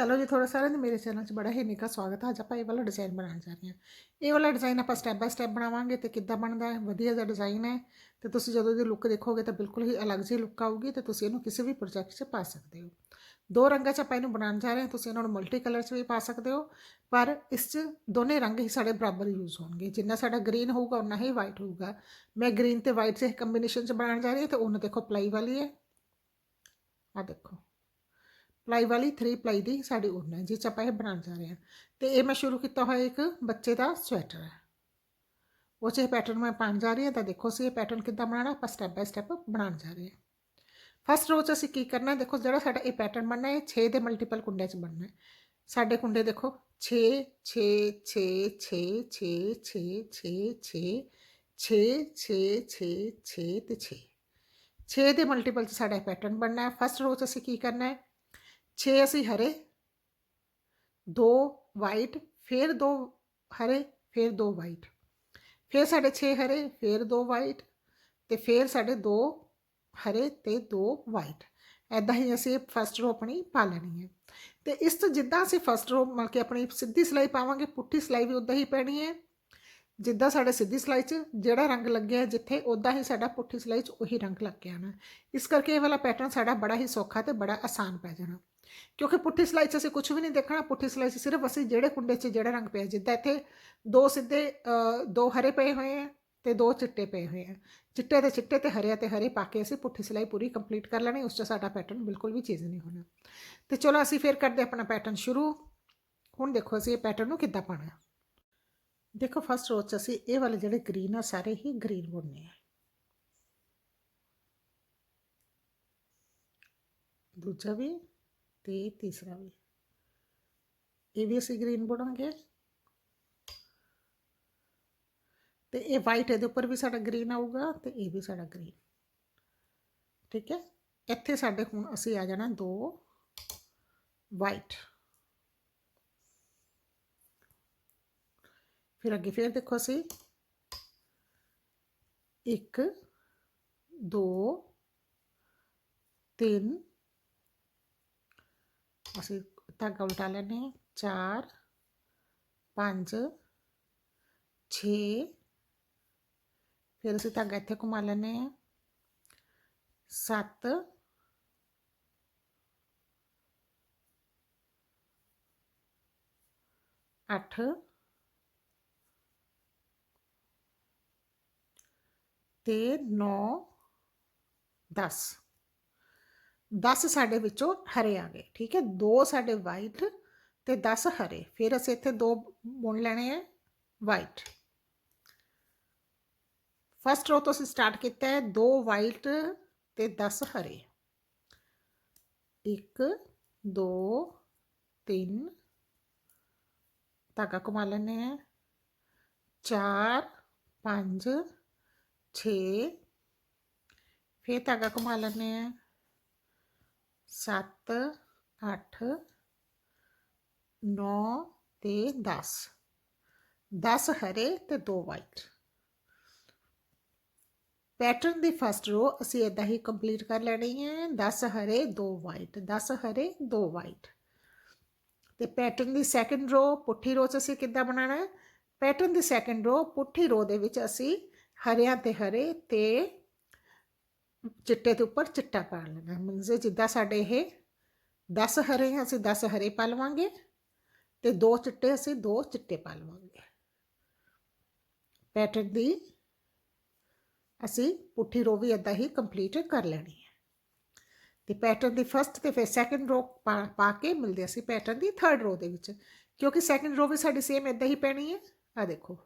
Hello ਜੀ ਤੁਹਾਡਾ ਸਾਰਿਆਂ ਦਾ ਮੇਰੇ ਚੈਨਲ 'ਚ ਬੜਾ ਹੀ ਨਿੱਘਾ ਸਵਾਗਤ ਹੈ। ਅੱਜ ਆਪਾਂ ਇਹ ਵਾਲਾ ਡਿਜ਼ਾਈਨ ਬਣਾਉਣ ਜਾ ਰਹੇ ਹਾਂ। ਇਹ ਵਾਲਾ ਡਿਜ਼ਾਈਨ ਆਪਾਂ ਸਟੈਪ ਬਾय ਸਟੈਪ ਬਣਾਵਾਂਗੇ ਤੇ ਕਿੱਦਾਂ ਬਣਦਾ ਹੈ? ਵਧੀਆ ਜਿਹਾ ਡਿਜ਼ਾਈਨ ਹੈ। ਤੇ ਤੁਸੀਂ ਜਦੋਂ ਇਹਦੀ ਲੁੱਕ ਦੇਖੋਗੇ ਤਾਂ ਬਿਲਕੁਲ ਹੀ ਅਲੱਗ ਜਿਹੀ ਲੁੱਕ ਆਊਗੀ ਤੇ ਤੁਸੀਂ ਇਹਨੂੰ ਕਿਸੇ ਵੀ ਪ੍ਰੋਜੈਕਟ 'ਚ ਪਾ ਸਕਦੇ ਹੋ। ਦੋ ਰੰਗਾਂ 'ਚ ਆਪਾਂ ਇਹਨੂੰ ਬਣਾਉਣ ਜਾ ਰਹੇ ਹਾਂ। ਤੁਸੀਂ ਇਹਨਾਂ ਨੂੰ ਮਲਟੀ ਕਲਰ 'ਚ ਵੀ ਪਾ ਸਕਦੇ ਹੋ। ਪਰ ਇਸ 'ਚ ਦੋਨੇ ਰੰਗ ਹੀ ਸਾਡੇ ਬਰਾਬਰ ਯੂਜ਼ ਹੋਣਗੇ। ਜਿੰਨਾ ਸਾਡਾ ਗ੍ਰੀਨ ਹੋਊਗਾ ਉਨਾ ਹੀ ਵਾਈਟ ਹੋਊਗਾ। ਮੈਂ ਗ੍ਰੀਨ ਤੇ ਵਾਈਟ 'ਚ ਕੰਬੀਨੇਸ਼ਨ 'ਚ ਬਣਾਉਣ ਜਾ ਰਹੀ ਹਾਂ ਤੇ ਉਹਨੂੰ ਦੇਖੋ ਪਲਾਈ ਵਾਲੀ ਹੈ। ਆ ਦੇਖੋ। ਪਲਾਈ ਵਾਲੀ 3 ਪਲਾਈ ਦੀ ਸਾਡੀ ਉੱਨ ਹੈ ਜਿਸ 'ਚ ਆਪਾਂ ਇਹ ਬਣਾਉਣ ਜਾ ਰਹੇ ਹਾਂ ਤੇ ਇਹ ਮੈਂ ਸ਼ੁਰੂ ਕੀਤਾ ਹੋਇਆ ਇੱਕ ਬੱਚੇ ਦਾ ਸਵੈਟਰ ਹੈ ਉਹ 'ਚ ਇਹ ਪੈਟਰਨ ਮੈਂ ਪਾਉਣ ਜਾ ਰਹੀ ਹਾਂ ਤਾਂ ਦੇਖੋ ਅਸੀਂ ਇਹ ਪੈਟਰਨ ਕਿੱਦਾਂ ਬਣਾਉਣਾ ਆਪਾਂ ਸਟੈਪ ਬਾय ਸਟੈਪ ਬਣਾਉਣ ਜਾ ਰਹੇ ਹਾਂ ਫਸਟ ਰੋ 'ਚ ਅਸੀਂ ਕੀ ਕਰਨਾ ਦੇਖੋ ਜਿਹੜਾ ਸਾਡਾ ਇਹ ਪੈਟਰਨ ਬਣਨਾ ਹੈ 6 ਦੇ ਮਲਟੀਪਲ ਕੁੰਡਿਆਂ 'ਚ ਬਣਨਾ ਹੈ ਸਾਡੇ ਕੁੰਡੇ ਦੇਖੋ 6 6 6 6 6 6 6 6 6 6 6 6 ਤੇ 6 6 ਦੇ ਮਲਟੀਪਲ 'ਚ ਸਾਡਾ ਪੈਟਰਨ ਬਣਨਾ ਹੈ ਫਸਟ ਰੋ 'ਚ ਅਸੀਂ ਕੀ ਕਰਨਾ ਹੈ 6 ਅਸੀਂ ਹਰੇ, ਦੋ ਵਾਈਟ ਫਿਰ ਦੋ ਹਰੇ, ਫਿਰ ਦੋ ਵਾਈਟ ਫਿਰ ਸਾਡੇ 6 ਹਰੇ, ਫਿਰ ਦੋ ਵਾਈਟ ਤੇ ਫਿਰ ਸਾਡੇ ਦੋ ਹਰੇ ਤੇ ਦੋ ਵਾਈਟ ਐਦਾਂ ਹੀ ਅਸੀਂ ਫਸਟ ਰੋ ਆਪਣੀ ਪਾ ਲੈਣੀ ਹੈ। ਤੇ ਇਸ ਤੋਂ ਜਿੱਦਾਂ ਅਸੀਂ ਫਸਟ ਰੋ ਮਤਲਬ ਕਿ ਆਪਣੀ ਸਿੱਧੀ ਸਿਲਾਈ ਪਾਵਾਂਗੇ, ਪੁੱਠੀ ਸਿਲਾਈ ਵੀ ਉਦਾਂ ਹੀ ਪੈਣੀ ਹੈ। ਜਿੱਦਾਂ ਸਾਡੇ ਸਿੱਧੀ ਸਿਲਾਈ 'ਚ ਜਿਹੜਾ ਰੰਗ ਲੱਗਿਆ ਜਿੱਥੇ ਉਦਾਂ ਹੀ ਸਾਡਾ ਪੁੱਠੀ ਸਿਲਾਈ 'ਚ ਉਹੀ ਰੰਗ ਲੱਗ ਕੇ ਆਣਾ ਇਸ ਕਰਕੇ ਇਹ ਵਾਲਾ ਪੈਟਰਨ ਸਾਡਾ ਬੜਾ ਹੀ ਸੌਖਾ ਤੇ ਬੜਾ ਆਸਾਨ ਪੈ ਜਾਣਾ। ਕਿਉਂਕਿ ਪੁੱਠੀ ਸਿਲਾਈ 'ਚ ਅਸੀਂ ਕੁਝ ਵੀ ਨਹੀਂ ਦੇਖਣਾ, ਪੁੱਠੀ ਸਿਲਾਈ 'ਚ ਸਿਰਫ ਅਸੀਂ ਜਿਹੜੇ ਕੁੰਡੇ 'ਚ ਜਿਹੜਾ ਰੰਗ ਪਿਆ, ਜਿੱਦਾਂ ਇੱਥੇ ਦੋ ਸਿੱਧੇ ਦੋ ਹਰੇ ਪਏ ਹੋਏ ਆ ਤੇ ਦੋ ਚਿੱਟੇ ਪਏ ਹੋਏ ਆ। ਚਿੱਟੇ ਤੇ ਚਿੱਟੇ ਤੇ ਹਰੇ ਤੇ ਹਰੇ ਪਾ ਕੇ ਅਸੀਂ ਪੁੱਠੀ ਸਿਲਾਈ ਪੂਰੀ ਕੰਪਲੀਟ ਕਰ ਲੈਣੀ, ਉਸ 'ਚ ਸਾਡਾ ਪੈਟਰਨ ਬਿਲਕੁਲ ਵੀ ਚੇਂਜ ਨਹੀਂ ਹੋਣਾ। ਤੇ ਚਲੋ ਅਸੀਂ ਫਿਰ ਕਰਦੇ ਆਪਣਾ ਪੈਟਰਨ ਸ਼ੁਰੂ। ਹੁਣ ਦੇਖੋ ਅਸੀਂ ਇਹ ਪੈਟਰਨ ਨੂੰ ਕਿੱਦਾਂ ਪਾਣਾ ਦੇਖੋ ਫਸਟ ਰੋ 'ਚ ਅਸੀਂ ਇਹ ਵਾਲੇ ਜਿਹੜੇ ਗ੍ਰੀਨ ਆ, ਸਾਰੇ ਹੀ ਗ੍ਰੀਨ ਬੁਣਨੇ ਆ। ਦੂਜਾ ਵੀ ਤੇ ਤੀਸਰਾ ਵੀ ਇਹ ਵੀ ਅਸੀਂ ਗ੍ਰੀਨ ਬੁਣਾਂਗੇ ਤੇ ਇਹ ਵਾਈਟ ਇਹਦੇ ਉੱਪਰ ਵੀ ਸਾਡਾ ਗ੍ਰੀਨ ਆਊਗਾ ਤੇ ਇਹ ਵੀ ਸਾਡਾ ਗ੍ਰੀਨ ਠੀਕ ਹੈ ਇੱਥੇ ਸਾਡੇ ਹੁਣ ਅਸੀਂ ਆ ਜਾਣਾ ਦੋ ਵਾਈਟ ਫਿਰ ਅੱਗੇ ਫਿਰ ਦੇਖੋ ਅਸੀਂ ਇੱਕ ਦੋ ਤਿੰਨ ਅਸੀਂ ਧਾਗਾ ਉਲਟਾ ਲੈਨੇ ਹਾਂ। ਚਾਰ, ਪੰਜ, ਛੇ। ਫਿਰ ਅਸੀਂ ਧਾਗਾ ਇੱਥੇ ਘੁਮਾ ਲੈਨੇ ਹਾਂ। ਸੱਤ, ਅੱਠ। ਤੇ 9 10 10 ਸਾਡੇ ਵਿੱਚੋਂ ਹਰੇ ਆ ਗਏ, ਠੀਕ ਹੈ? ਦੋ ਸਾਡੇ ਵਾਈਟ ਤੇ 10 ਹਰੇ। ਫਿਰ ਅਸੀਂ ਇੱਥੇ ਦੋ ਬੁਣ ਲੈਣੇ ਆ ਵਾਈਟ ਫਸਟ ਰੋ ਤੋਂ ਅਸੀਂ ਸਟਾਰਟ ਕੀਤਾ ਹੈ, ਦੋ ਵਾਈਟ ਤੇ 10 ਹਰੇ। 1 2 3 ਧਾਗਾ ਘੁਮਾ ਲੈਣੇ ਆ 4 5 6 ਫਿਰ ਧਾਗਾ ਘੁਮਾ ਲੈਣੇ ਆ 7 8 9 ਤੇ 10 10 ਹਰੇ ਤੇ 2 ਵਾਈਟ ਪੈਟਰਨ ਦੀ ਫਸਟ ਰੋ ਅਸੀਂ ਇਦਾਂ ਹੀ ਕੰਪਲੀਟ ਕਰ ਲੈਣੀ ਹੈ। 10 ਹਰੇ 2 ਵਾਈਟ 10 ਹਰੇ 2 ਵਾਈਟ ਤੇ ਪੈਟਰਨ ਦੀ ਸੈਕੰਡ ਰੋ ਪੁੱਠੀ ਰੋ ਚ ਅਸੀਂ ਕਿੱਦਾਂ ਬਣਾਉਣਾ ਹੈ? ਪੈਟਰਨ ਦੀ ਸੈਕੰਡ ਰੋ ਪੁੱਠੀ ਰੋ ਦੇ ਵਿੱਚ ਅਸੀਂ ਹਰਿਆਂ ਤੇ ਹਰੇ ਤੇ ਚਿੱਟੇ ਦੇ ਉੱਪਰ ਚਿੱਟਾ ਪਾ ਲੈਣਾ। ਮੀਨਸ ਜਿੱਦਾਂ ਸਾਡੇ ਇਹ 10 ਹਰੇ ਅਸੀਂ 10 ਹਰੇ ਪਾ ਲਵਾਂਗੇ ਤੇ ਦੋ ਚਿੱਟੇ, ਅਸੀਂ ਦੋ ਚਿੱਟੇ ਪਾ ਲਵਾਂਗੇ। ਪੈਟਰਨ ਦੀ ਅਸੀਂ ਪੁੱਠੀ ਰੋ ਵੀ ਇਦਾਂ ਹੀ ਕੰਪਲੀਟ ਕਰ ਲੈਣੀ ਹੈ। ਤੇ ਪੈਟਰਨ ਦੀ ਫਰਸਟ ਤੇ ਫਿਰ ਸੈਕੰਡ ਰੋ ਪਾ ਕੇ ਮਿਲਦੇ ਅਸੀਂ ਪੈਟਰਨ ਦੀ ਥਰਡ ਰੋ ਦੇ ਵਿੱਚ। ਕਿਉਂਕਿ ਸੈਕੰਡ ਰੋ ਵੀ ਸਾਡੀ ਸੇਮ ਇਦਾਂ ਹੀ ਪੈਣੀ ਹੈ। ਆ ਦੇਖੋ।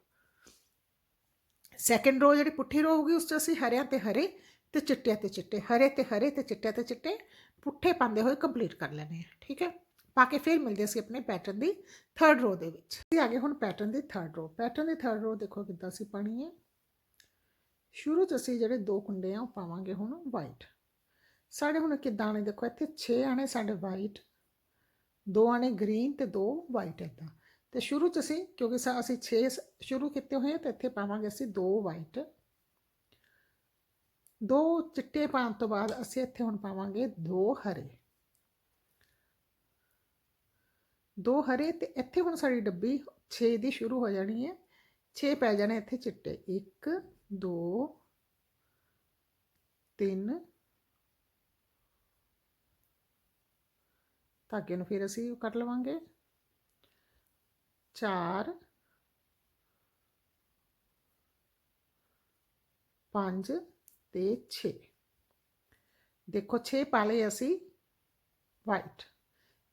ਸੈਕੰਡ ਰੋ ਜਿਹੜੀ ਪੁੱਠੀ ਰੋ ਹੋਊਗੀ, ਉਸ 'ਚ ਅਸੀਂ ਹਰਿਆਂ ਤੇ ਹਰੇ ਤੇ ਚਿੱਟੇ ਤੇ ਚਿੱਟੇ, ਹਰੇ ਤੇ ਹਰੇ ਤੇ ਚਿੱਟੇ ਤੇ ਚਿੱਟੇ, ਪੁੱਠੇ ਪਾਉਂਦੇ ਹੋਏ ਕੰਪਲੀਟ ਕਰ ਲੈਣੇ ਆ, ਠੀਕ ਹੈ? ਪਾ ਕੇ ਫਿਰ ਮਿਲਦੇ ਅਸੀਂ ਆਪਣੇ ਪੈਟਰਨ ਦੀ ਥਰਡ ਰੋ ਦੇ ਵਿੱਚ। ਅਸੀਂ ਆ ਗਏ ਹੁਣ ਪੈਟਰਨ ਦੀ ਥਰਡ ਰੋ ਪੈਟਰਨ ਦੀ ਥਰਡ ਰੋ ਦੇਖੋ ਕਿੱਦਾਂ ਅਸੀਂ ਪਾਣੀ ਹੈ। ਸ਼ੁਰੂ 'ਚ ਅਸੀਂ ਜਿਹੜੇ ਦੋ ਕੁੰਡੇ ਆ ਉਹ ਪਾਵਾਂਗੇ ਹੁਣ ਵਾਈਟ ਸਾਡੇ ਹੁਣ ਕਿੱਦਾਂ ਆਣੇ ਦੇਖੋ, ਇੱਥੇ 6 ਆਣੇ ਸਾਡੇ ਵਾਈਟ ਦੋ ਆਣੇ ਗ੍ਰੀਨ ਤੇ ਦੋ ਵਾਈਟ ਇਦਾਂ ਤੇ ਸ਼ੁਰੂ 'ਚ ਅਸੀਂ, ਕਿਉਂਕਿ ਸਾ- ਅਸੀਂ 6 ਸ਼ੁਰੂ ਕੀਤੇ ਹੋਏ ਆ ਤੇ ਇੱਥੇ ਪਾਵਾਂਗੇ ਅਸੀਂ ਦੋ ਵਾਈਟ ਦੋ ਚਿੱਟੇ ਪਾਉਣ ਤੋਂ ਬਾਅਦ ਅਸੀਂ ਇੱਥੇ ਹੁਣ ਪਾਵਾਂਗੇ ਦੋ ਹਰੇ। ਦੋ ਹਰੇ ਤੇ ਇੱਥੇ ਹੁਣ ਸਾਡੀ ਡੱਬੀ 6 ਦੀ ਸ਼ੁਰੂ ਹੋ ਜਾਣੀ ਹੈ। 6 ਪੈ ਜਾਣੇ ਇੱਥੇ ਚਿੱਟੇ। 1 2 3 ਧਾਗੇ ਨੂੰ ਫਿਰ ਅਸੀਂ ਕੱਟ ਲਵਾਂਗੇ। 4 5 ਤੇ 6 ਦੇਖੋ 6 ਪਾ ਲਏ ਅਸੀਂ ਵਾਈਟ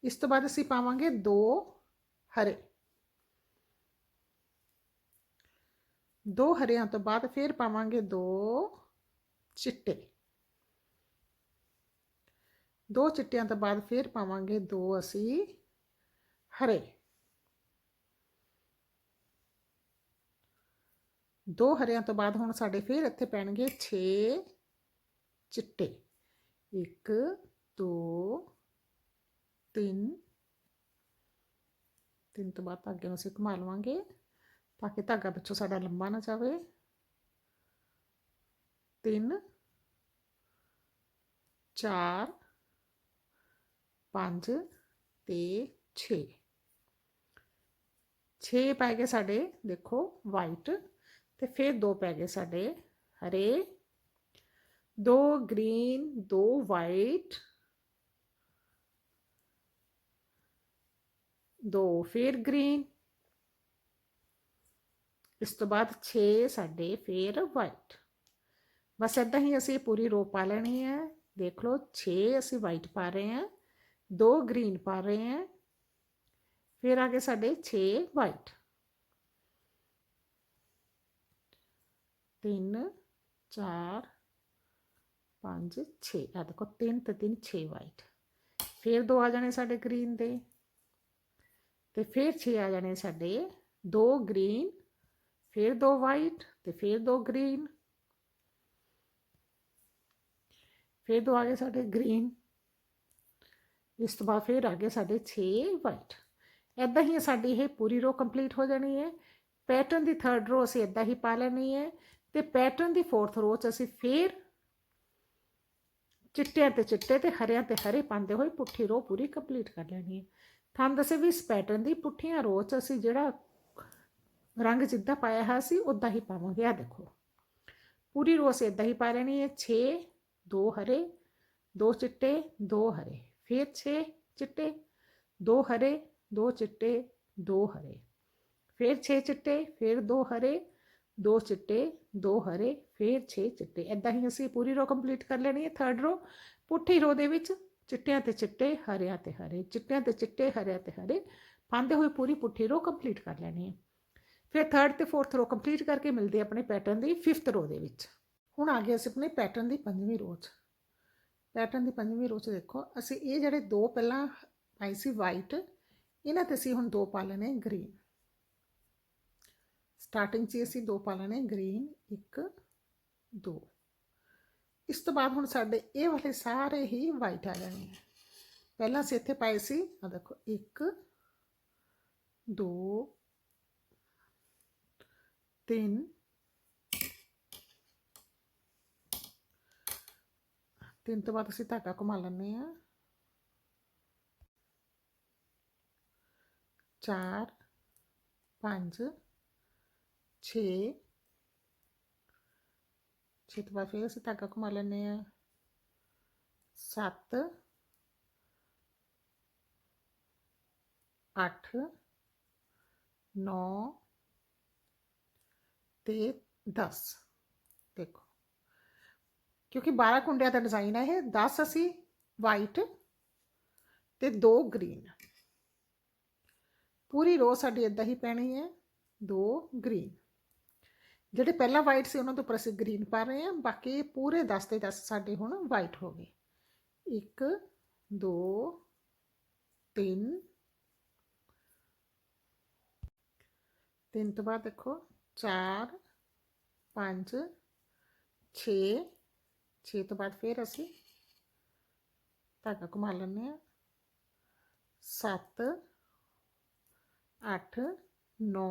ਇਸ ਤੋਂ ਬਾਅਦ ਅਸੀਂ ਪਾਵਾਂਗੇ ਦੋ ਹਰੇ ਦੋ ਹਰਿਆਂ ਤੋਂ ਬਾਅਦ ਫਿਰ ਪਾਵਾਂਗੇ ਦੋ ਚਿੱਟੇ ਦੋ ਚਿੱਟਿਆਂ ਤੋਂ ਬਾਅਦ ਫਿਰ ਪਾਵਾਂਗੇ ਦੋ ਅਸੀਂ ਹਰੇ ਦੋ ਹਰਿਆਂ ਤੋਂ ਬਾਅਦ ਹੁਣ ਸਾਡੇ ਫਿਰ ਇੱਥੇ ਪੈਣਗੇ 6 ਚਿੱਟੇ। 1 2 3 ਤਿੰਨ ਤੋਂ ਬਾਅਦ ਧਾਗੇ ਨੂੰ ਅਸੀਂ ਘੁਮਾ ਲਵਾਂਗੇ ਤਾਂ ਕਿ ਧਾਗਾ ਪਿੱਛੋਂ ਸਾਡਾ ਲੰਬਾ ਨਾ ਜਾਵੇ। 3 4 5 ਤੇ 6 6 ਪੈ ਗਏ ਸਾਡੇ, ਦੇਖੋ ਵਾਈਟ ਤੇ ਫਿਰ ਦੋ ਪੈ ਗਏ ਸਾਡੇ ਹਰੇ, ਦੋ ਗ੍ਰੀਨ, ਦੋ ਵਾਈਟ, ਦੋ ਫਿਰ ਗ੍ਰੀਨ। ਇਸ ਤੋਂ ਬਾਅਦ 6 ਸਾਡੇ ਫਿਰ ਵਾਈਟ। ਬਸ ਇਦਾਂ ਹੀ ਅਸੀਂ ਪੂਰੀ ਰੋ ਪਾ ਲੈਣੀ ਹੈ। ਦੇਖ ਲਓ 6 ਅਸੀਂ ਵਾਈਟ ਪਾ ਰਹੇ ਹਾਂ, ਦੋ ਗ੍ਰੀਨ ਪਾ ਰਹੇ ਹਾਂ, ਫਿਰ ਆ ਗਏ ਸਾਡੇ 6 ਵਾਈਟ। 3 4 5 6 ਆ ਦੇਖੋ 3 ਤੇ 3 6 ਵਾਈਟ ਫਿਰ ਦੋ ਆ ਜਾਣੇ ਸਾਡੇ ਗ੍ਰੀਨ ਦੇ ਤੇ ਫਿਰ 6 ਆ ਜਾਣੇ ਸਾਡੇ ਦੋ ਗ੍ਰੀਨ ਫਿਰ ਦੋ ਵਾਈਟ ਤੇ ਫਿਰ ਦੋ ਗ੍ਰੀਨ ਫਿਰ ਦੋ ਆ ਗਏ ਸਾਡੇ ਗ੍ਰੀਨ ਇਸ ਤੋਂ ਬਾਅਦ ਫਿਰ ਆ ਗਏ ਸਾਡੇ 6 ਵਾਈਟ ਇਦਾਂ ਹੀ ਸਾਡੀ ਇਹ ਪੂਰੀ ਰੋ ਕੰਪਲੀਟ ਹੋ ਜਾਣੀ ਹੈ ਪੈਟਰਨ ਦੀ ਥਰਡ ਰੋ ਅਸੀਂ ਇਦਾਂ ਹੀ ਪਾ ਲੈਣੀ ਹੈ ਤੇ ਪੈਟਰਨ ਦੀ ਫੋਰਥ ਰੋ ਚ ਅਸੀਂ ਫਿਰ ਚਿੱਟਿਆਂ ਤੇ ਚਿੱਟੇ ਤੇ ਹਰਿਆਂ ਤੇ ਹਰੇ ਪਾਉਂਦੇ ਹੋਏ ਪੁੱਠੀ ਰੋ ਪੂਰੀ ਕੰਪਲੀਟ ਕਰ ਲੈਣੀ ਹੈ। ਤੁਹਾਨੂੰ ਦੱਸੇ ਵੀ ਇਸ ਪੈਟਰਨ ਦੀ ਪੁੱਠੀਆਂ ਰੋ ਚ ਅਸੀਂ ਜਿਹੜਾ ਰੰਗ ਜਿੱਦਾਂ ਪਾਇਆ ਹੈ ਸੀ ਉਦਾਂ ਹੀ ਪਾਵਾਂਗੇ। ਆ ਦੇਖੋ। ਪੂਰੀ ਰੋ ਅਸੀਂ ਇਦਾਂ ਹੀ ਪਾ ਲੈਣੀ ਹੈ। 6 ਦੋ ਹਰੇ, ਦੋ ਚਿੱਟੇ, ਦੋ ਹਰੇ। ਫਿਰ 6 ਚਿੱਟੇ, ਦੋ ਹਰੇ, ਦੋ ਚਿੱਟੇ, ਦੋ ਹਰੇ। ਫਿਰ 6 ਚਿੱਟੇ, ਫਿਰ ਦੋ ਹਰੇ ਦੋ ਚਿੱਟੇ, ਦੋ ਹਰੇ, ਫਿਰ 6 ਚਿੱਟੇ। ਇਦਾਂ ਹੀ ਅਸੀਂ ਪੂਰੀ ਰੋ ਕੰਪਲੀਟ ਕਰ ਲੈਣੀ ਹੈ ਥਰਡ ਰੋ ਪੁੱਠੀ ਰੋ ਦੇ ਵਿੱਚ ਚਿੱਟਿਆਂ ਤੇ ਚਿੱਟੇ, ਹਰਿਆਂ ਤੇ ਹਰੇ। ਚਿੱਟਿਆਂ ਤੇ ਚਿੱਟੇ, ਹਰਿਆਂ ਤੇ ਹਰੇ। ਪਾਉਂਦੇ ਹੋਏ ਪੂਰੀ ਪੁੱਠੀ ਰੋ ਕੰਪਲੀਟ ਕਰ ਲੈਣੀ ਹੈ। ਫਿਰ ਥਰਡ ਤੇ ਫੋਰਥ ਰੋ ਕੰਪਲੀਟ ਕਰਕੇ ਮਿਲਦੇ ਆਪਣੇ ਪੈਟਰਨ ਦੀ ਫਿਫਥ ਰੋ ਦੇ ਵਿੱਚ। ਹੁਣ ਆ ਗਏ ਅਸੀਂ ਆਪਣੇ ਪੈਟਰਨ ਦੀ ਪੰਜਵੀਂ ਰੋ 'ਚ। ਪੈਟਰਨ ਦੀ ਪੰਜਵੀਂ ਰੋ 'ਚ ਦੇਖੋ, ਅਸੀਂ ਇਹ ਜਿਹੜੇ ਦੋ ਪਹਿਲਾਂ ਪਾਈ ਸੀ ਵਾਈਟ ਇਹਨਾਂ ਤੇ ਅਸੀਂ ਹੁਣ ਦੋ ਪਾ ਲੈਣੇ ਗ੍ਰੀਨ ਸਟਾਰਟਿੰਗ 'ਚ ਹੀ ਅਸੀਂ ਦੋ ਪਾ ਲੈਣੇ, ਗ੍ਰੀਨ 1 2 ਇਸ ਤੋਂ ਬਾਅਦ ਹੁਣ ਸਾਡੇ ਇਹ ਵਾਲੇ ਸਾਰੇ ਹੀ ਵਾਈਟ ਆ ਜਾਣੇ ਆ। ਪਹਿਲਾਂ ਅਸੀਂ ਇੱਥੇ ਪਾਏ ਸੀ ਆ ਦੇਖੋ 1 2 3 ਤਿੰਨ ਤੋਂ ਬਾਅਦ ਅਸੀਂ ਧਾਗਾ ਘੁਮਾ ਲੈਂਦੇ ਆ ਚਾਰ, ਪੰਜ ਛੇ ਛੇ ਤੋਂ ਬਾਅਦ ਫਿਰ ਅਸੀਂ ਧਾਗਾ ਘੁਮਾ ਲੈਂਦੇ ਆ ਸੱਤ ਅੱਠ ਨੌ ਤੇ 10 ਦੇਖੋ ਕਿਉਂਕਿ 12 ਕੁੰਡਿਆਂ ਦਾ ਡਿਜ਼ਾਈਨ ਹੈ ਇਹ 10 ਅਸੀਂ ਵਾਈਟ ਤੇ 2 ਗ੍ਰੀਨ ਪੂਰੀ ਰੋ ਸਾਡੀ ਇਦਾਂ ਹੀ ਪੈਣੀ ਹੈ 2 ਗ੍ਰੀਨ ਜਿਹੜੇ ਪਹਿਲਾਂ ਵਾਈਟ ਸੀ, ਉਹਨਾਂ ਦੇ ਉੱਪਰ ਅਸੀਂ ਗ੍ਰੀਨ ਪਾ ਰਹੇ ਹਾਂ। ਬਾਕੀ ਪੂਰੇ 10 ਦੇ 10 ਸਾਡੇ ਹੁਣ ਵਾਈਟ ਹੋ ਗਏ। 1 2 3 ਤਿੰਨ ਤੋਂ ਬਾਅਦ ਦੇਖੋ 4 5 6 6 ਤੋਂ ਬਾਅਦ ਫਿਰ ਅਸੀਂ ਧਾਗਾ ਘੁਮਾ ਲੈਂਦੇ ਹਾਂ। 7 8 9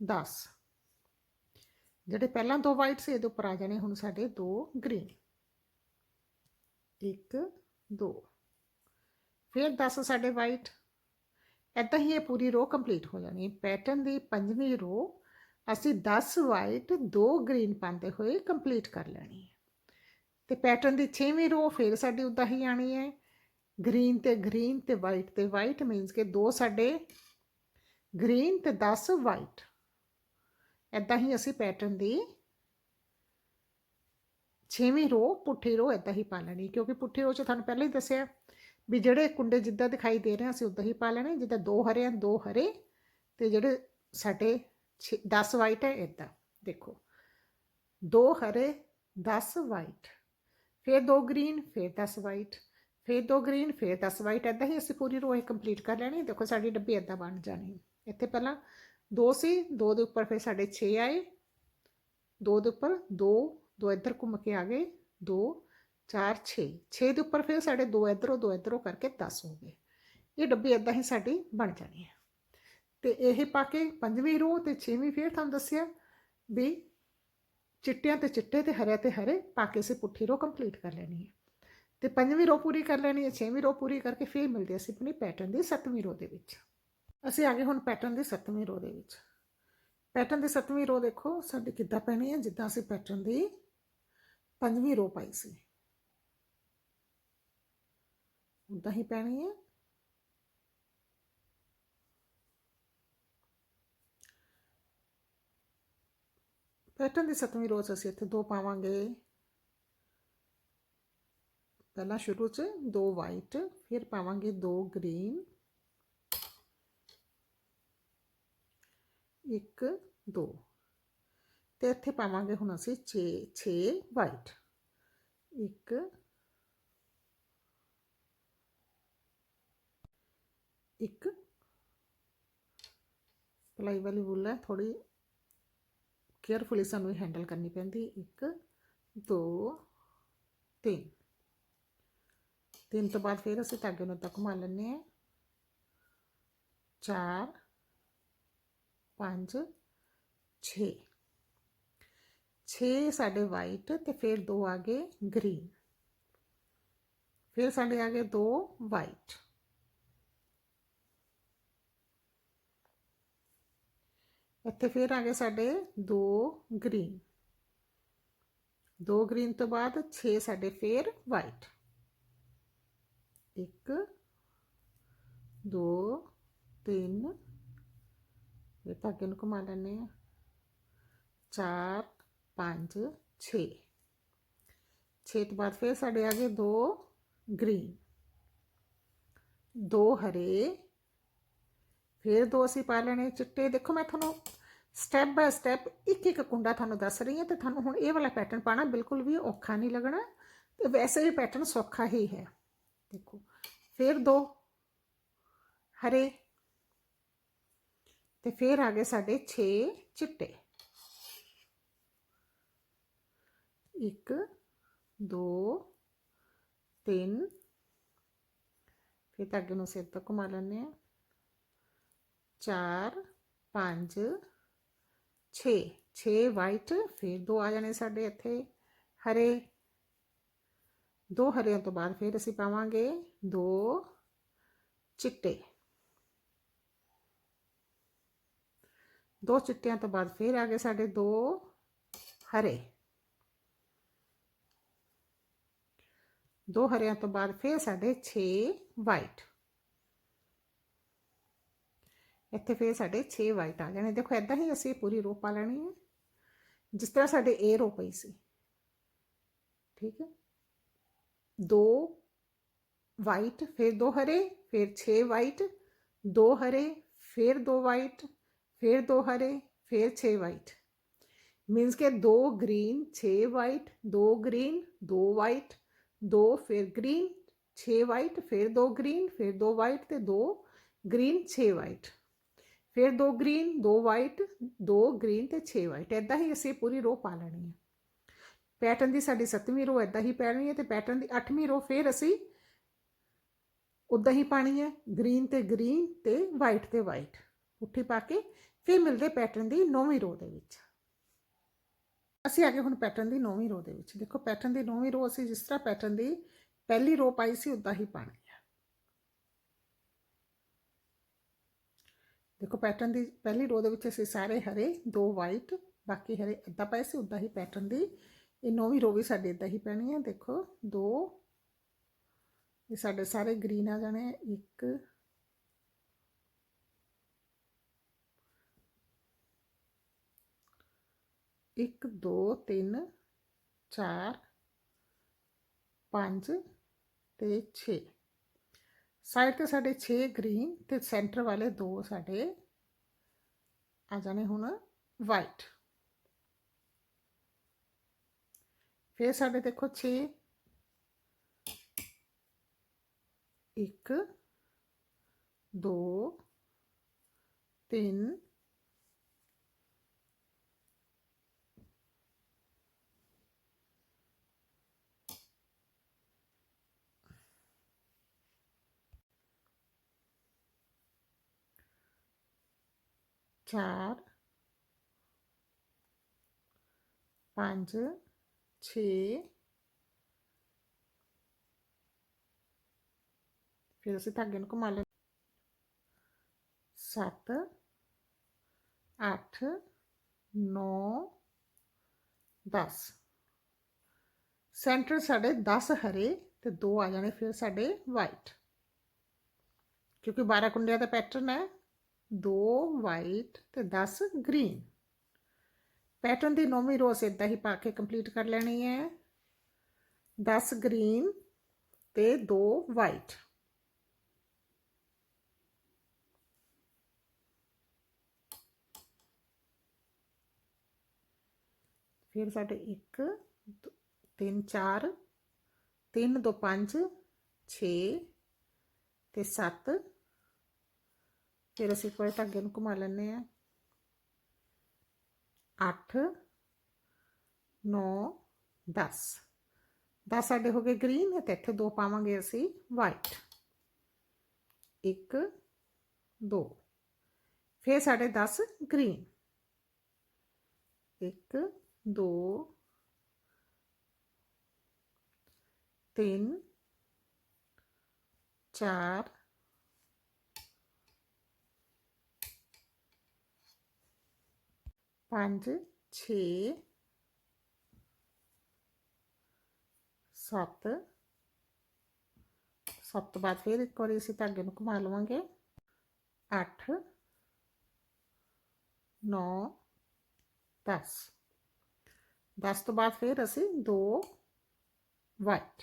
10 ਜਿਹੜੇ ਪਹਿਲਾਂ ਦੋ ਵਾਈਟ ਸੀ, ਇਹਦੇ ਉੱਪਰ ਆ ਜਾਣੇ ਹੁਣ ਸਾਡੇ ਦੋ ਗ੍ਰੀਨ 1 2 ਫਿਰ 10 ਸਾਡੇ ਵਾਈਟ ਏਦਾਂ ਹੀ ਇਹ ਪੂਰੀ ਰੋ ਕੰਪਲੀਟ ਹੋ ਜਾਣੀ। ਪੈਟਰਨ ਦੀ ਪੰਜਵੀਂ ਰੋ ਅਸੀਂ 10 ਵਾਈਟ 2 ਗ੍ਰੀਨ ਪਾਉਂਦੇ ਹੋਏ ਕੰਪਲੀਟ ਕਰ ਲੈਣੀ ਹੈ। ਤੇ ਪੈਟਰਨ ਦੀ 6ਵੀਂ ਰੋ ਫਿਰ ਸਾਡੀ ਉਦਾਂ ਹੀ ਆਣੀ ਹੈ। ਗ੍ਰੀਨ ਤੇ ਗ੍ਰੀਨ ਤੇ ਵਾਈਟ ਤੇ ਵਾਈਟ ਮੀਨਸ ਕਿ ਦੋ ਸਾਡੇ ਗ੍ਰੀਨ ਤੇ 10 ਵਾਈਟ ਏਦਾਂ ਹੀ ਅਸੀਂ ਪੈਟਰਨ ਦੀ ਛੇਵੀਂ ਰੋ ਪੁੱਠੀ ਰੋ ਏਦਾਂ ਹੀ ਪਾ ਲੈਣੀ, ਕਿਉਂਕਿ ਪੁੱਠੀ ਰੋ 'ਚ ਤੁਹਾਨੂੰ ਪਹਿਲਾਂ ਹੀ ਦੱਸਿਆ ਵੀ ਜਿਹੜੇ ਕੁੰਡੇ ਜਿੱਦਾਂ ਦਿਖਾਈ ਦੇ ਰਹੇ ਅਸੀਂ ਉਦਾਂ ਹੀ ਪਾ ਲੈਣੇ, ਜਿੱਦਾਂ ਦੋ ਹਰੇ ਆ, ਦੋ ਹਰੇ ਤੇ ਜਿਹੜੇ ਸਾਡੇ 10 ਵਾਈਟ ਹੈ ਇਦਾਂ ਦੇਖੋ। ਦੋ ਹਰੇ 10 ਵਾਈਟ ਫਿਰ ਦੋ ਗ੍ਰੀਨ ਫਿਰ 10 ਵਾਈਟ ਫਿਰ ਦੋ ਗ੍ਰੀਨ ਫਿਰ 10 ਵਾਈਟ ਇਦਾਂ ਹੀ ਅਸੀਂ ਪੂਰੀ ਰੋ ਇਹ ਕੰਪਲੀਟ ਕਰ ਲੈਣੀ, ਦੇਖੋ ਸਾਡੀ ਡੱਬੀ ਇਦਾਂ ਬਣ ਜਾਣੀ। ਇੱਥੇ ਪਹਿਲਾਂ ਦੋ ਸੀ, ਦੋ ਦੇ ਉੱਪਰ ਫਿਰ ਸਾਡੇ 6 ਆਏ। ਦੋ ਦੇ ਉੱਪਰ ਦੋ ਦੋ ਇੱਧਰ ਘੁੰਮ ਕੇ ਆ ਗਏ। ਦੋ 4 6 6 ਦੇ ਉੱਪਰ ਫਿਰ ਸਾਡੇ ਦੋ ਇੱਧਰੋਂ ਦੋ ਇੱਧਰੋਂ ਕਰਕੇ 10 ਹੋ ਗਏ। ਇਹ ਡੱਬੀ ਇਦਾਂ ਹੀ ਸਾਡੀ ਬਣ ਜਾਣੀ ਹੈ ਤੇ ਇਹ ਪਾ ਕੇ ਪੰਜਵੀਂ ਰੋ ਤੇ ਛੇਵੀਂ ਫਿਰ ਤੁਹਾਨੂੰ ਦੱਸਿਆ ਵੀ ਚਿੱਟਿਆਂ ਤੇ ਚਿੱਟੇ ਤੇ ਹਰੇ ਤੇ ਹਰੇ ਪਾ ਕੇ ਅਸੀਂ ਪੁੱਠੀ ਰੋ ਕੰਪਲੀਟ ਕਰ ਲੈਣੀ ਹੈ ਤੇ ਪੰਜਵੀਂ ਰੋ ਪੂਰੀ ਕਰ ਲੈਣੀ ਹੈ ਛੇਵੀਂ ਰੋ ਪੂਰੀ ਕਰਕੇ ਫਿਰ ਮਿਲਦੇ ਅਸੀਂ ਆਪਣੀ ਪੈਟਰਨ ਦੀ ਸੱਤਵੀਂ ਰੋ ਦੇ ਵਿੱਚ। ਅਸੀਂ ਆ ਗਏ ਹੁਣ ਪੈਟਰਨ ਦੀ ਸੱਤਵੀਂ ਰੋ ਦੇ ਵਿੱਚ। ਪੈਟਰਨ ਦੀ ਸੱਤਵੀਂ ਰੋ ਦੇਖੋ, ਸਾਡੀ ਕਿੱਦਾਂ ਪੈਣੀ ਹੈ? ਜਿੱਦਾਂ ਅਸੀਂ ਪੈਟਰਨ ਦੀ ਪੰਜਵੀਂ ਰੋ ਪਾਈ ਸੀ। ਉਦਾਂ ਹੀ ਪੈਣੀ ਹੈ। ਪੈਟਰਨ ਦੀ ਸੱਤਵੀਂ ਰੋ 'ਚ ਅਸੀਂ ਇੱਥੇ ਦੋ ਪਾਵਾਂਗੇ। ਪਹਿਲਾਂ ਸ਼ੁਰੂ 'ਚ ਦੋ ਵਾਈਟ ਫਿਰ ਪਾਵਾਂਗੇ ਦੋ ਗ੍ਰੀਨ ਇੱਕ, ਦੋ। ਤੇ ਇੱਥੇ ਪਾਵਾਂਗੇ ਹੁਣ ਅਸੀਂ 6 6 ਵਾਈਟ ਇੱਕ ਇੱਕ। ਪਲਾਈ ਵਾਲੀ ਵੁੱਲ ਹੈ ਥੋੜੀ ਕੇਅਰਫੁਲੀ ਸਾਨੂੰ ਹੈਂਡਲ ਕਰਨੀ ਪੈਂਦੀ। ਇੱਕ, ਦੋ, ਤਿੰਨ। ਤਿੰਨ ਤੋਂ ਬਾਅਦ ਫਿਰ ਅਸੀਂ ਧਾਗੇ ਨੂੰ ਤੱਕ ਘੁਮਾ ਲੈਂਦੇ ਹਾਂ। ਚਾਰ ਪੰਜ 6 6 ਸਾਡੇ ਵਾਈਟ ਤੇ ਫਿਰ ਦੋ ਆ ਗਏ ਗ੍ਰੀਨ ਫਿਰ ਸਾਡੇ ਆ ਗਏ ਦੋ ਵਾਈਟ ਇੱਥੇ ਫਿਰ ਆ ਗਏ ਸਾਡੇ ਦੋ ਗ੍ਰੀਨ ਦੋ ਗ੍ਰੀਨ ਤੋਂ ਬਾਅਦ 6 ਸਾਡੇ ਫਿਰ ਵਾਈਟ ਇੱਕ ਦੋ ਤਿੰਨ ਇਹ ਧਾਗੇ ਨੂੰ ਘੁਮਾ ਲੈਂਦੇ ਆ 4 5 6 6 ਤੋਂ ਬਾਅਦ ਫਿਰ ਸਾਡੇ ਆ ਗਏ ਦੋ ਗ੍ਰੀਨ। ਦੋ ਹਰੇ। ਫਿਰ ਦੋ ਅਸੀਂ ਪਾ ਲੈਣੇ ਚਿੱਟੇ। ਦੇਖੋ ਮੈਂ ਤੁਹਾਨੂੰ ਸਟੈਪ ਬਾਏ ਸਟੈਪ ਇੱਕ ਇੱਕ ਕੁੰਡਾ ਤੁਹਾਨੂੰ ਦੱਸ ਰਹੀ ਹਾਂ ਤੇ ਤੁਹਾਨੂੰ ਹੁਣ ਇਹ ਵਾਲਾ ਪੈਟਰਨ ਪਾਣਾ ਬਿਲਕੁਲ ਵੀ ਔਖਾ ਨਹੀਂ ਲੱਗਣਾ। ਤੇ ਵੈਸੇ ਵੀ ਪੈਟਰਨ ਸੌਖਾ ਹੀ ਹੈ। ਦੇਖੋ, ਫਿਰ ਦੋ ਹਰੇ। ਤੇ ਫਿਰ ਆ ਗਏ ਸਾਡੇ 6 ਚਿੱਟੇ। 1 2 3 ਫਿਰ ਧਾਗੇ ਨੂੰ ਸਿਰ ਤੱਕ ਘੁਮਾ ਲੈਂਦੇ ਆ 4 5 6 6 ਵਾਈਟ ਫਿਰ ਦੋ ਆ ਜਾਣੇ ਸਾਡੇ ਇੱਥੇ ਹਰੇ। ਦੋ ਹਰਿਆਂ ਤੋਂ ਬਾਅਦ ਫਿਰ ਅਸੀਂ ਪਾਵਾਂਗੇ ਦੋ ਚਿੱਟੇ। ਦੋ ਚਿੱਟਿਆਂ ਤੋਂ ਬਾਅਦ ਫਿਰ ਆ ਗਏ ਸਾਡੇ ਦੋ ਹਰੇ। ਦੋ ਹਰਿਆਂ ਤੋਂ ਬਾਅਦ ਫਿਰ ਸਾਡੇ 6 ਵਾਈਟ ਇੱਥੇ ਫਿਰ ਸਾਡੇ 6 ਵਾਈਟ ਆ ਜਾਣੇ। ਦੇਖੋ ਐਦਾਂ ਹੀ ਅਸੀਂ ਪੂਰੀ ਰੋ ਪਾ ਲੈਣੀ ਹੈ। ਜਿਸ ਤਰ੍ਹਾਂ ਸਾਡੇ ਇਹ ਰੋ ਪਈ ਸੀ। ਠੀਕ ਹੈ। ਦੋ ਵਾਈਟ ਫਿਰ ਦੋ ਹਰੇ, ਫਿਰ 6 ਵਾਈਟ ਦੋ ਹਰੇ, ਫਿਰ ਦੋ ਵਾਈਟ ਫਿਰ ਦੋ ਹਰੇ ਫਿਰ 6 ਵਾਈਟ ਮੀਨਸ ਕਿ ਦੋ ਗ੍ਰੀਨ 6 ਵਾਈਟ ਦੋ ਗ੍ਰੀਨ ਦੋ ਵਾਈਟ ਦੋ ਫਿਰ ਗ੍ਰੀਨ 6 ਵਾਈਟ ਫਿਰ ਦੋ ਗ੍ਰੀਨ ਫਿਰ ਦੋ ਵਾਈਟ ਤੇ ਦੋ ਗ੍ਰੀਨ 6 ਵਾਈਟ ਫਿਰ ਦੋ ਗ੍ਰੀਨ ਦੋ ਵਾਈਟ ਦੋ ਗ੍ਰੀਨ ਤੇ 6 ਵਾਈਟ ਐਦਾਂ ਹੀ ਅਸੀਂ ਪੂਰੀ ਰੋ ਪਾ ਲੈਣੀ ਹੈ ਪੈਟਰਨ ਦੀ ਸਾਡੀ 7ਵੀਂ ਰੋ ਐਦਾਂ ਹੀ ਪੈਣੀ ਹੈ ਤੇ ਪੈਟਰਨ ਦੀ 8ਵੀਂ ਰੋ ਫਿਰ ਅਸੀਂ ਉਦਾਂ ਹੀ ਪਾਣੀ ਹੈ ਗ੍ਰੀਨ ਤੇ ਗ੍ਰੀਨ ਤੇ ਵਾਈਟ ਤੇ ਵਾਈਟ ਉੱਠੀ ਪਾ ਕੇ ਫਿਰ ਮਿਲਦੇ ਪੈਟਰਨ ਦੀ 9ਵੀਂ ਰੋ ਦੇ ਵਿੱਚ। ਅਸੀਂ ਆ ਗਏ ਹੁਣ ਪੈਟਰਨ ਦੀ 9ਵੀਂ ਰੋ ਦੇ ਵਿੱਚ। ਦੇਖੋ ਪੈਟਰਨ ਦੀ 9ਵੀਂ ਰੋ ਅਸੀਂ ਜਿਸ ਤਰ੍ਹਾਂ ਪੈਟਰਨ ਦੀ ਪਹਿਲੀ ਰੋ ਪਾਈ ਸੀ ਉਦਾਂ ਹੀ ਪਾਣੀ ਹੈ ਦੇਖੋ ਪੈਟਰਨ ਦੀ ਪਹਿਲੀ ਰੋ ਦੇ ਵਿੱਚ ਅਸੀਂ ਸਾਰੇ ਹਰੇ, ਦੋ ਵਾਈਟ ਬਾਕੀ ਹਰੇ ਅੱਧਾ ਪਾਏ ਸੀ ਉਦਾਂ ਹੀ ਪੈਟਰਨ ਦੀ। ਇਹ ਨੌਵੀਂ ਰੋ ਵੀ ਸਾਡੇ ਇਦਾਂ ਹੀ ਪੈਣੀ ਹੈ ਦੇਖੋ ਦੋ, ਇਹ ਸਾਡੇ ਸਾਰੇ ਗ੍ਰੀਨ ਆ ਜਾਣੇ ਆ। ਇੱਕ, ਦੋ, ਤਿੰਨ, ਚਾਰ, ਪੰਜ ਤੇ 6 ਸਾਈਡ ਤੇ ਸਾਡੇ 6 ਗ੍ਰੀਨ ਤੇ ਸੈਂਟਰ ਵਾਲੇ ਦੋ ਸਾਡੇ ਆ ਜਾਣੇ ਹੁਣ ਵਾਈਟ। ਫਿਰ ਸਾਡੇ ਦੇਖੋ 6 ਇੱਕ, ਦੋ, ਤਿੰਨ ਚਾਰ, ਪੰਜ, ਛੇ, ਫਿਰ ਅਸੀਂ ਧਾਗੇ ਨੂੰ ਘੁਮਾ ਲੈਣਾ ਸੱਤ, ਅੱਠ, ਨੌ, ਦਸ। ਸੈਂਟਰ ਸਾਡੇ 10 ਹਰੇ ਤੇ ਦੋ ਆ ਜਾਣੇ, ਫਿਰ ਸਾਡੇ ਵਾਈਟ। ਕਿਉਂਕਿ 12 ਕੁੰਡਿਆਂ ਦਾ ਪੈਟਰਨ ਹੈ ਦੋ ਵਾਈਟ ਤੇ 10 ਗ੍ਰੀਨ। ਪੈਟਰਨ ਦੀ ਨੌਵੀਂ ਰੋ ਅਸੀਂ ਇਦਾਂ ਹੀ ਪਾ ਕੇ ਕੰਪਲੀਟ ਕਰ ਲੈਣੀ ਹੈ। 10 ਗ੍ਰੀਨ ਤੇ ਦੋ ਵਾਈਟ। ਫਿਰ ਸਾਡੇ 1 3 4 3 2 5 6 ਤੇ 7 ਫਿਰ ਅਸੀਂ ਇੱਕ ਵਾਰ ਧਾਗੇ ਨੂੰ ਘੁਮਾ ਲੈਂਦੇ ਆ। 8 9 10 10 ਸਾਡੇ ਹੋ ਗਏ ਗ੍ਰੀਨ ਤੇ ਇੱਥੇ ਦੋ ਪਾਵਾਂਗੇ ਅਸੀਂ ਵਾਈਟ 1 2 ਫਿਰ ਸਾਡੇ 10 ਗ੍ਰੀਨ 1 2 3 4 ਪੰਜ, ਛੇ, ਸੱਤ। ਸੱਤ ਤੋਂ ਬਾਅਦ ਫਿਰ ਇੱਕ ਵਾਰੀ ਅਸੀਂ ਧਾਗੇ ਨੂੰ ਘੁਮਾ ਲਵਾਂਗੇ। 8 9 10 10 ਤੋਂ ਬਾਅਦ ਫਿਰ ਅਸੀਂ ਦੋ ਵਾਈਟ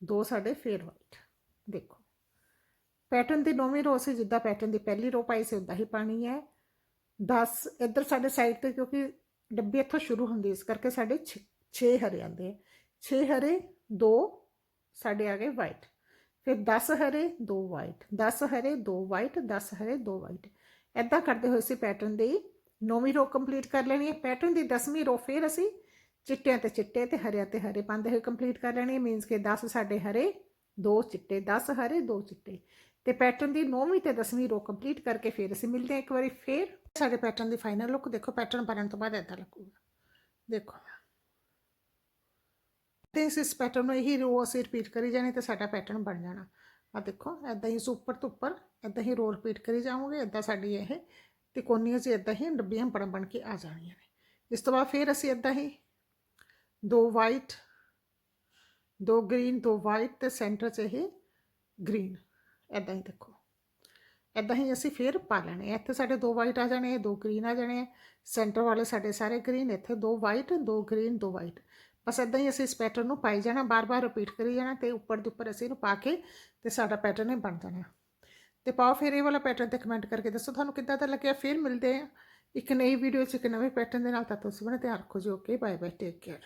ਦੋ ਸਾਡੇ ਫੇਰ ਵਾਈਟ ਦੇਖੋ। ਪੈਟਰਨ ਦੀ ਨੌਵੀਂ ਰੋ ਸੀ, ਜਿੱਦਾਂ ਪੈਟਰਨ ਦੀ ਪਹਿਲੀ ਰੋ ਪਾਈ ਸੀ ਉਦਾਂ ਹੀ ਪਾਣੀ ਹੈ। 10 ਇੱਧਰ ਸਾਡੇ ਸਾਈਡ ਤੇ, ਕਿਉਂਕਿ ਡੱਬੀ ਇੱਥੋਂ ਸ਼ੁਰੂ ਹੁੰਦੀ ਇਸ ਕਰਕੇ ਸਾਡੇ 6 ਹਰੇ ਆਉਂਦੇ 6 ਹਰੇ 2 ਸਾਡੇ ਆ ਗਏ ਵਾਈਟ ਫਿਰ 10 ਹਰੇ 2 ਵਾਈਟ 10 ਹਰੇ 2 ਵਾਈਟ 10 ਹਰੇ 2 ਵਾਈਟ ਐਦਾਂ ਕਰਦੇ ਹੋਏ ਸੀ ਪੈਟਰਨ ਦੀ ਨੌਵੀਂ ਰੋ ਕੰਪਲੀਟ ਕਰ ਲੈਣੀ ਹੈ। ਪੈਟਰਨ ਦੀ 10ਵੀਂ ਰੋ ਫਿਰ ਅਸੀਂ ਚਿੱਟਿਆਂ ਤੇ ਚਿੱਟੇ ਤੇ ਹਰਿਆਂ ਤੇ ਹਰੇ ਪਾਉਂਦੇ ਹੋਏ ਕੰਪਲੀਟ ਕਰ ਲੈਣੀ ਹੈ। ਮੀਨਸ ਕਿ 10 ਸਾਡੇ ਹਰੇ 2 ਚਿੱਟੇ। 10 ਹਰੇ 2 ਚਿੱਟੇ। ਤੇ ਪੈਟਰਨ ਦੀ 9ਵੀਂ ਤੇ 10ਵੀਂ ਰੋ ਕੰਪਲੀਟ ਕਰਕੇ ਫਿਰ ਅਸੀਂ ਮਿਲਦੇ ਹਾਂ ਇੱਕ ਵਾਰੀ ਫਿਰ। ਸਾਡੇ ਪੈਟਰਨ ਦੀ ਫਾਈਨਲ ਲੁੱਕ ਦੇਖੋ ਪੈਟਰਨ ਬਣਨ ਤੋਂ ਬਾਅਦ ਇਦਾਂ ਲੱਗੂਗਾ। ਦੇਖੋ। ਤੇ ਇਸ ਪੈਟਰਨ ਨੂੰ ਇਹੀ ਰੋ ਅਸੀਂ ਰਿਪੀਟ ਕਰੀ ਜਾਣੀ ਤੇ ਸਾਡਾ ਪੈਟਰਨ ਬਣ ਜਾਣਾ। ਆ ਦੇਖੋ ਐਦਾਂ ਹੀ ਉੱਪਰ ਤੋਂ ਉੱਪਰ ਐਦਾਂ ਹੀ ਰੋ ਰਿਪੀਟ ਕਰੀ ਜਾਵਾਂਗੇ ਐਦਾਂ ਸਾਡੀ ਇਹ ਤਿਕੋਣੀਆਂ 'ਚ ਐਦਾਂ ਹੀ ਡੱਬੀਆਂ ਬਣ ਬਣ ਕੇ ਆ ਜਾਣੀਆਂ ਨੇ। ਇਸ ਤੋਂ ਬਾਅਦ ਫਿਰ ਅਸੀਂ ਐਦਾਂ ਹੀ ਦੋ ਵਾਈਟ ਦੋ ਗ੍ਰੀਨ ਦੋ ਵਾਈਟ ਤੇ ਸੈਂਟਰ 'ਚ ਇਹ ਗ੍ਰੀਨ ਐਦਾਂ ਹੀ ਦੇਖੋ। ਐਦਾਂ ਹੀ ਅਸੀਂ ਫਿਰ ਪਾ ਲੈਣੇ ਇੱਥੇ ਸਾਡੇ ਦੋ ਵਾਈਟ ਆ ਜਾਣੇ, ਦੋ ਗ੍ਰੀਨ ਆ ਜਾਣੇ। ਸੈਂਟਰ ਵਾਲੇ ਸਾਡੇ ਸਾਰੇ ਗ੍ਰੀਨ ਇੱਥੇ ਦੋ ਵਾਈਟ ਦੋ ਗ੍ਰੀਨ ਦੋ ਵਾਈਟ ਬਸ ਐਦਾਂ ਹੀ ਅਸੀਂ ਇਸ ਪੈਟਰਨ ਨੂੰ ਪਾਈ ਜਾਣਾ, ਬਾਰ-ਬਾਰ ਰਿਪੀਟ ਕਰੀ ਜਾਣਾ ਤੇ ਉੱਪਰ ਦੇ ਉੱਪਰ ਅਸੀਂ ਇਹਨੂੰ ਪਾ ਕੇ ਤੇ ਸਾਡਾ ਪੈਟਰਨ ਹੀ ਬਣ ਜਾਣਾ। ਤੇ ਪਾਓ ਫਿਰ ਇਹ ਵਾਲਾ ਪੈਟਰਨ ਤੇ ਕਮੈਂਟ ਕਰਕੇ ਦੱਸੋ ਤੁਹਾਨੂੰ ਕਿੱਦਾਂ ਦਾ ਲੱਗਿਆ? ਫਿਰ ਮਿਲਦੇ ਆ ਇੱਕ ਨਈ ਵੀਡੀਓ 'ਚ ਇੱਕ ਨਵੇਂ ਪੈਟਰਨ ਦੇ ਨਾਲ। ਤਾਂ ਤੁਸੀਂ ਬਣੇ ਧਿਆਨ ਰੱਖੋ ਜੀ। Okay bye bye take care